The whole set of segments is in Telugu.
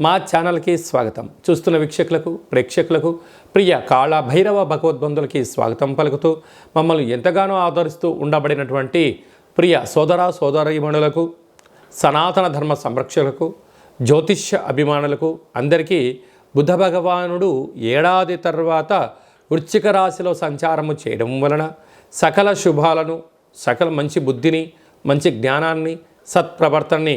మా ఛానల్కి స్వాగతం. చూస్తున్న వీక్షకులకు ప్రేక్షకులకు ప్రియ కాళ భైరవ భగవద్బంధులకి స్వాగతం పలుకుతూ మమ్మల్ని ఎంతగానో ఆదరిస్తూ ఉండబడినటువంటి ప్రియ సోదర సోదరీమణులకు సనాతన ధర్మ సంరక్షకులకు జ్యోతిష్య అభిమానులకు అందరికీ బుద్ధ భగవానుడు ఏడాది తర్వాత వృశ్చిక రాశిలో సంచారము చేయడం వలన సకల శుభాలను సకల మంచి బుద్ధిని మంచి జ్ఞానాన్ని సత్ప్రవర్తనని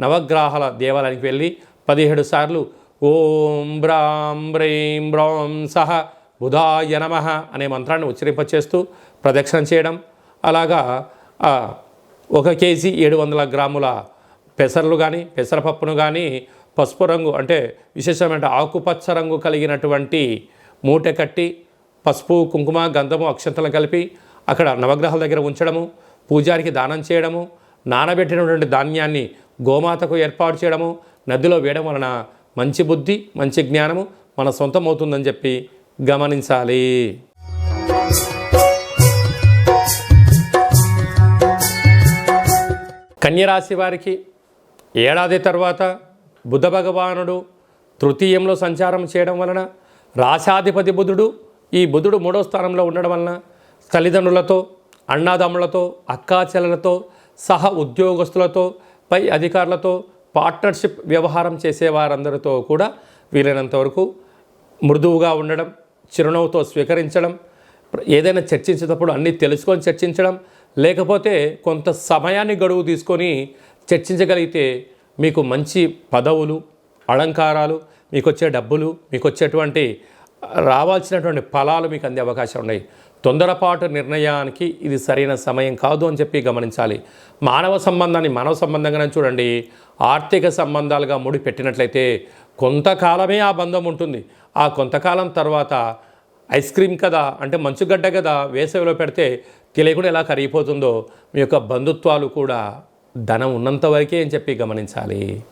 నవగ్రహాల దేవాలయానికి వెళ్ళి పదిహేడు సార్లు ఓం బ్రాం బ్రీం బ్రౌం సహ బుధాయ నమ అనే మంత్రాన్ని ఉచ్చరింపచేస్తూ ప్రదక్షిణ చేయడం. అలాగా ఒక కేజీ ఏడు వందల గ్రాముల పెసర్లు కానీ పెసరపప్పును కానీ పసుపు రంగు అంటే విశేషమైన ఆకుపచ్చ రంగు కలిగినటువంటి మూట కట్టి పసుపు కుంకుమ గంధము అక్షంతలు కలిపి అక్కడ నవగ్రహాల దగ్గర ఉంచడము పూజారికి దానం చేయడము నానబెట్టినటువంటి ధాన్యాన్ని గోమాతకు ఏర్పాటు చేయడము నదిలో వేయడం వలన మంచి బుద్ధి మంచి జ్ఞానము మన సొంతం అవుతుందని చెప్పి గమనించాలి. కన్యరాశి వారికి ఏడాది తర్వాత బుధ భగవానుడు తృతీయంలో సంచారం చేయడం వలన రాశాధిపతి బుధుడు ఈ బుధుడు మూడో స్థానంలో ఉండడం వలన తల్లిదండ్రులతో అన్నాదమ్ములతో అక్కాచెల్లెలతో సహ ఉద్యోగస్తులతో పై అధికారులతో పార్ట్నర్షిప్ వ్యవహారం చేసేవారందరితో కూడా వీలైనంత వరకు మృదువుగా ఉండడం చిరునవ్వుతో స్వీకరించడం ఏదైనా చర్చించేటప్పుడు అన్నీ తెలుసుకొని చర్చించడం లేకపోతే కొంత సమయాన్ని గడువు తీసుకొని చర్చించగలిగితే మీకు మంచి పదవులు అలంకారాలు మీకు వచ్చే డబ్బులు మీకు వచ్చేటువంటి రావాల్సినటువంటి ఫలాలు మీకు అందే అవకాశం ఉన్నాయి. తొందరపాటు నిర్ణయానికి ఇది సరైన సమయం కాదు అని చెప్పి గమనించాలి. మానవ సంబంధాన్ని మానవ సంబంధంగానే చూడండి. ఆర్థిక సంబంధాలుగా ముడి పెట్టినట్లయితే కొంతకాలమే ఆ బంధం ఉంటుంది. ఆ కొంతకాలం తర్వాత ఐస్ క్రీమ్ కదా అంటే మంచుగడ్డ కదా వేసవిలో పెడితే తెలియకుండా ఎలా కరిగిపోతుందో మీ యొక్క బంధుత్వాలు కూడా ధనం ఉన్నంత వరకే అని చెప్పి గమనించాలి.